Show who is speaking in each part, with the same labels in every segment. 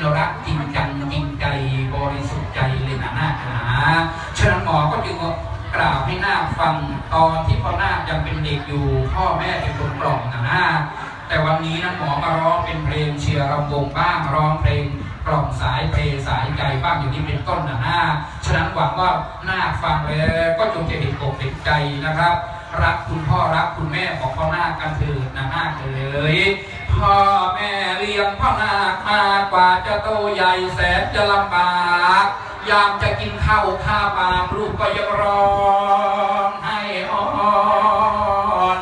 Speaker 1: เป็นรักจริงจังจริงใจบริสุทธิ์ใจเลยนะหน้าคนะฉะนั้นหมอก็จึงกล่าวให้หน้าฟังตอนที่พ่อนายังเป็นเด็กอยู่ พ่อแม่เป็นคนกล่อมนะนาแต่วันนี้นั้นหมอมาร้องเป็นเพลงเชียร์รำวงบ้างร้องเพลงกล่อมสายเพลสายใจบ้างอย่างนี้เป็นต้นนะนาฉะนั้นหวังว่าหน้าฟังแล้วก็จงจะเห็นอกเห็นใจนะครับ รักคุณพ่อรักคุณแม่ของพ่อนากันเถิดนะนาเอ๋ย พ่อแม่เลี้ยงพ่อนาคมากว่าจะโตใหญ่แสนจะลำบาก ยามจะกินข้าวข้าปลามลูกก็ยังร้องให้อ่อน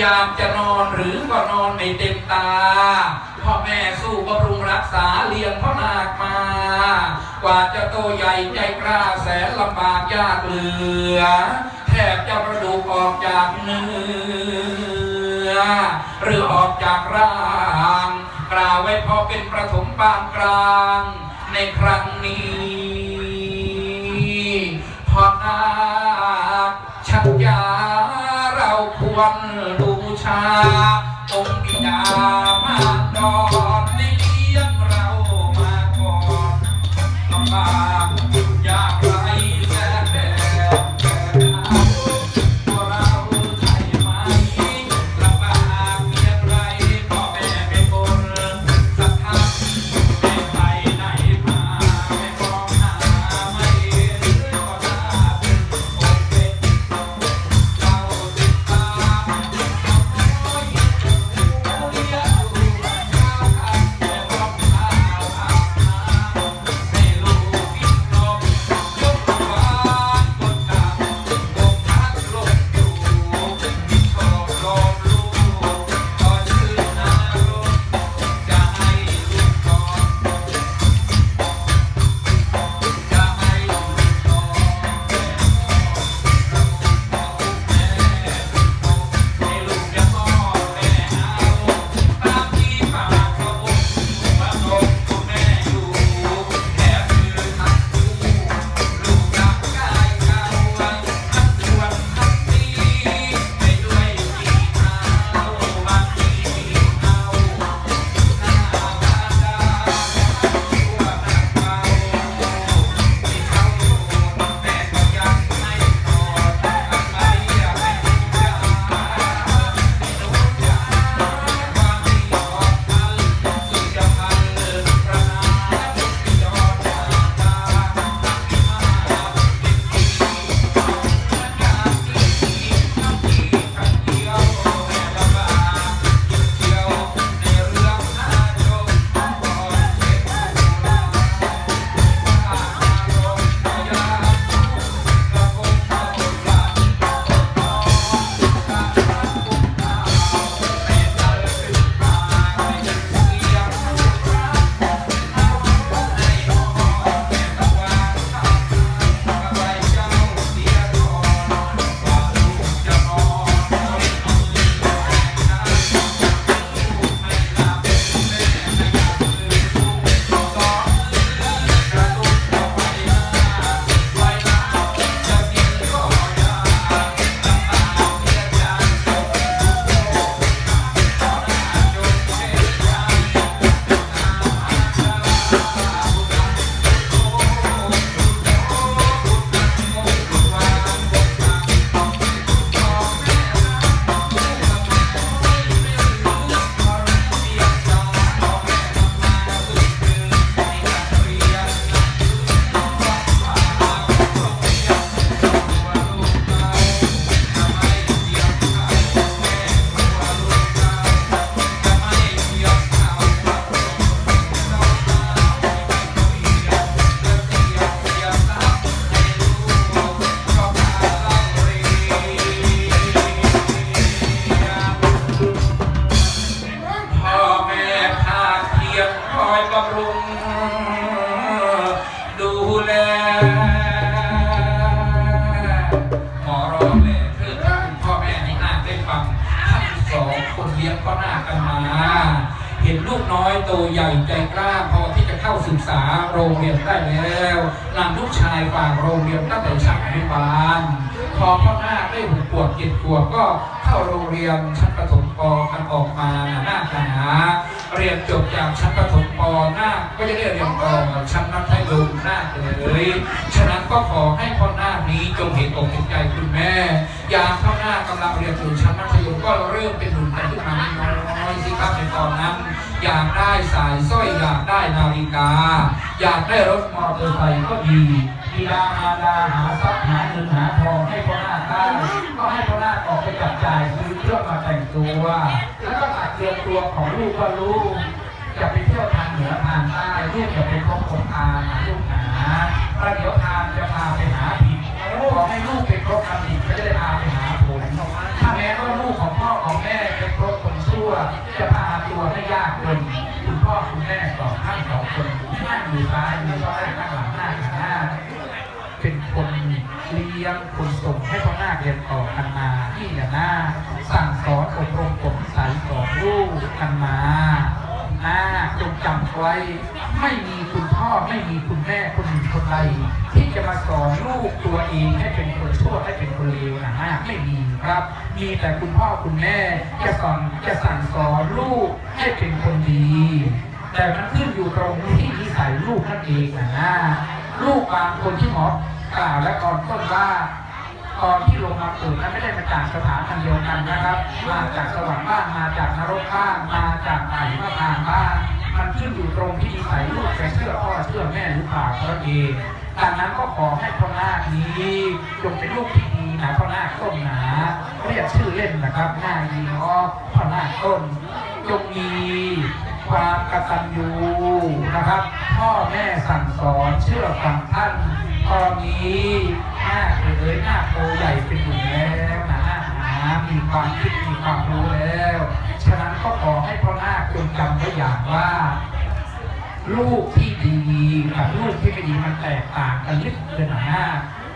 Speaker 1: ยามจะนอนหรือก็นอนไม่เต็มตาพ่อแม่สู้บำรุงรักษาเลี้ยงพ่อนาคมากว่าจะโตใหญ่ใจกล้าแสนลำบากยากเหลือ แทบจะกระดูกออกจากเนื้อหรือออกจากร่าง พอเป็นประถมปานกลางในครั้งนี้พอนาคชักยาเราควรบูชาองค์บิดา อยบำรุง ดูแลหมอรองเลยเพื่อท่านพ่อแม่ให้นาคได้ฟังท่านสองคนเลี้ยงก็นากันมาเห็นลูกน้อยโตใหญ่ใจกล้าพอที่จะเข้าศึกษาโรงเรียนได้แล้วนำลูกชายฝากโรงเรียนตั้งแต่ชั้นอนุบาลพอพ่อหน้าได้หกขวบเจ็ดขวบก็เข้าโรงเรียนชั้นประถมปกันออกมาหน้าคณะ เรียนจบจากชั้นประถมปหน้าก็จะได้เรียนต่อชั้นมัธยมหน้าเลยฉะนั้นก็ขอให้พ่อหน้านี้จงเห็นอกเห็นใจคุณแม่ ยามพ่อหน้าคกำลังเรียนอยู่ชั้นมัธยมก็เริ่มเป็นหนุ่มกันขึ้นมาไม่น้อยสิครับในตอนนั้น อยากได้สายสร้อยอยากได้นาฬิกา อยากได้รถมอเตอร์ไซค์ก็ดีบิดามารดาหาทรัพย์หาเงินหาทองให้พ่อหน้าได้ก็ให้พ่อหน้าออกไปจับจ่ายซื้อเครื่องมาแต่งตัว เตรียมตัวของลูกก็ลูกจะไปเที่ยวทางเหนือทางใต้ลูกจะไปพบคนทาหาลูกหาประเดี๋ยวทางจะพาไปหาผิดขอให้ลูกไปครบคำผิดก็จะได้พาไปหาผลถ้าแม้ว่าลูกของพ่อของแม่ไปครบคนชั่ว จะพาตัวให้ยากจนคุณพ่อคุณแม่สองท่านสองคนนั่งอยู่ซ้ายมือก็ได้ข้างหลังหน้าข้างหน้า เป็นคนเลี้ยงคนส่งให้พ่อนาเรียนต่อกันมาที่หน้าสั่งสอนอบรมกฎสายสอนลูกกันมานาคจงจำ ไว้ ไม่มีคุณพ่อไม่มีคุณแม่คนหนึ่งคนใดที่จะมาสอนลูกตัวเองให้เป็นคนชั่วให้เป็นคนเลวนะนาคไม่มีครับ มีแต่คุณพ่อคุณแม่จะสอนจะสั่งสอนลูกให้เป็นคนดี แต่มันขึ้นอยู่ตรงที่นิสัยลูกนั่นเองนะนาลูกบางคนที่หมอกล่าวและก่อนต้นว่าตอนที่ลงมาเกิดนั้นไม่ได้มาจากสถานทันเดียวกันนะครับ มาจากสวรรค์บ้างมาจากนรกบ้างมาจากไหนมาทางบ้าง มันขึ้นอยู่ตรงที่นิสัยลูกจะเชื่อพ่อเชื่อแม่หรือเปล่าเท่านั้นเองดังนั้นก็ขอให้พ่อนาคนี้จงเป็นลูกที่ดีนะพ่อนาคต้นหนา เรียกชื่อเล่นนะครับหน้ายีงอพ่อนาคต้นจงมีความกตัญญูนะครับ พ่อแม่สั่งสอนเชื่อฟังท่านตอนนี้หน้าเอ๋ยหน้าโตใหญ่เป็นหนุ่แล้วนะนะ มีความคิดมีความรู้แล้ว ฉะนั้นก็ขอให้พ่อหน้าคจงจำไว้อย่างว่า ลูกที่ดีกับลูกที่ไม่ดีมันแตกต่างกันลึกเกินหน้า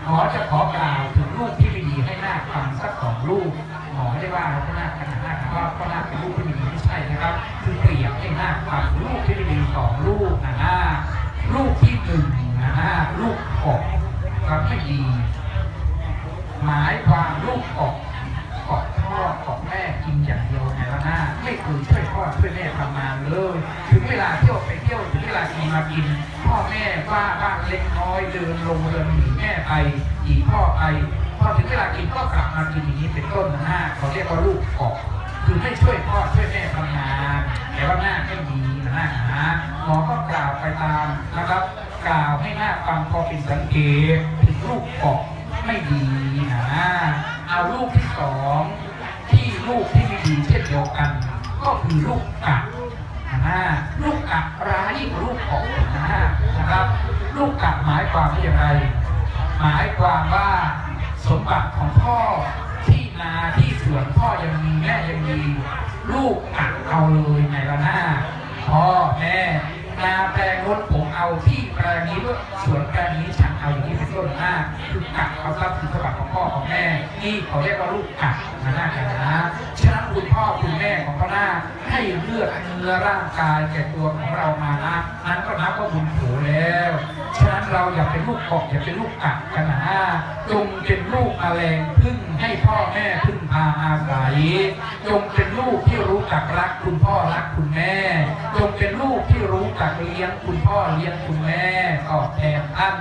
Speaker 1: หมอจะขอกล่าวถึงลูกที่ไม่ดีให้หน้าฟังสักสองลูกหมอไม่ได้ว่าพ่อนาขนาดนาว่าพ่อนาเป็นลูกที่ไม่ดีไม่ใช่นะครับคือเปรียบให้หน้าฟังลูกที่ไม่ดีสองลูกนะนาคลูกที่หนึ่งนะนาคลูกออกครับไม่ดี หมายความลูกออก พ่อเกาะแม่กินอย่างเดียวไงละหน้าไม่เคยช่วยพ่อช่วยแม่ทำงานเลย ถึงเวลาเที่ยวไปเที่ยวถึงเวลากินมากิน พ่อแม่ว่าบ้างเล็กน้อยเดินลงเดินหนีแม่ไปหนีพ่อไปพอถึงเวลากินก็กลับมากินอย่างนี้เป็นต้นนะฮะเขาเรียกว่าลูกเกาะคือไม่ช่วยพ่อช่วยแม่ทำงานแต่ว่าหน้าไม่ดีนะฮะหมอก็กล่าวไปตามนะครับ กล่าวให้หน้าฟังพอเป็นสังเกตถึงลูกเกาะไม่ดีนะเอาลูกที่สอง ลูกที่ไม่ดีเช่นเดียวกัน ก็คือลูกกัดนะลูกกัดร้ายกว่าลูกของนะนะครับ ลูกกัดหมายความว่าอย่างไร หมายความว่าสมบัติของพ่อที่นาที่สวนพ่อยังมีแม่ยังมีลูกกัดเอาเลยไงล่ะหน้าพ่อแม่นาแปลงรถผมเอาที่แปลงนี้ด้วยสวนแปลงนี้ฉันเอาอย่างนี้เป็นต้นหน้าคือกัดเอาทรัพย์สินสมบัติของพ่อของแม่นี่เขาเรียกว่าลูกกัด นะหน้ากันะฉะนั้นคุณพ่อคุณแม่ของเขาหน้าให้เลือดเนื้อร่างกายแก่ตัวของเรามานะนั้นก็นับว่าบุญโผแล้วฉะนั้นเราอย่าเป็นลูกกอกอย่าเป็นลูกกัดกันนะจงเป็นลูกแมลงพึ่งให้พ่อแม่พึ่งพาอาศัยจงเป็นลูกที่รู้จักรักคุณพ่อรักคุณแม่ จงเป็นลูกที่รู้จักเลี้ยงคุณพ่อเลี้ยงคุณแม่ตอบแทนท่าน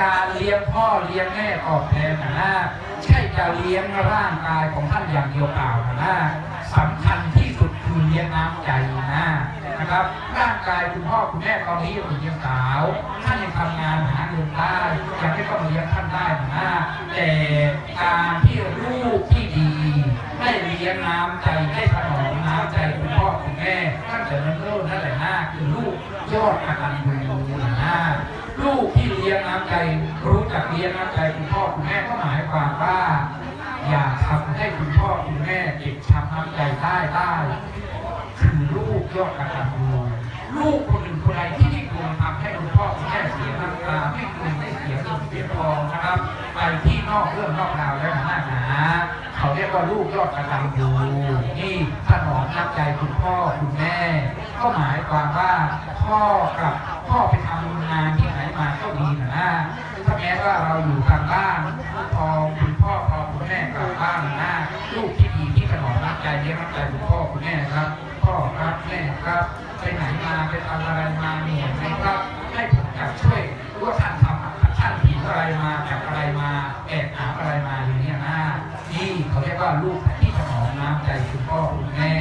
Speaker 1: การเลี้ยงพ่อเลี้ยงแม่ตอบแทนนะใช่จะเลี้ยงร่างกายของท่านอย่างเดียวเปล่านะสำคัญที่สุดคือเลี้ยงน้ำใจนะนะครับร่างกายคุณพ่อคุณแม่ตอนนี้ยังเป็นยังสาวท่านยังทำงานหาเงินได้ยังไม่ต้องเลี้ยงท่านได้นะแต่การที่ลูกที่ดีให้เลี้ยงน้ำใจให้ถนอมน้ำใจคุณพ่อคุณแม่ตั้งแต่เริ่มนั่นแหละนะคือลูกยอดกตัญญูนะลูกที่ ลี้ยงน้ำใจรู้จักเลี้ยงน้ำใจคุณพ่อคุณแม่ก็หมายความว่า อย่าทำให้คุณพ่อคุณแม่เจ็บช้ำน้ำใจได้ได้คือลูกยอดกระตัญญูลูกคนหนึ่งคนใดที่ไม่ควรทำให้คุณพ่อคุณแม่เสียน้ำตาไม่ควรได้เสียเงินเสียทองนะครับ ไปที่นอกเรื่องนอกราวแล้วนะหนาเขาเรียกว่าลูกยอดกระตัญญูนี่ถนอมน้ำใจคุณพ่อคุณแม่ ก็หมายความว่าพ่อกับ พ่อไปทำงานที่ไหนมาก็ดีนะนะถ้าแม้ว่าเราอยู่ทางบ้านพอคุณพ่อพอคุณแม่กลับบ้านนะลูกที่ดีที่ถนอมน้ำใจเลี้ยงน้ำใจคุณพ่อคุณแม่ครับพ่อครับแม่ครับไปไหนมาไปทำอะไรมาเหนื่อยไหมครับให้ผมจับช่วยว่าท่านทำท่านผิดอะไรมาจับอะไรมาแอบหาอะไรมาอย่างนี้นะนี่เขาเรียกว่าลูกที่ถนอมน้ำใจคุณพ่อคุณแม่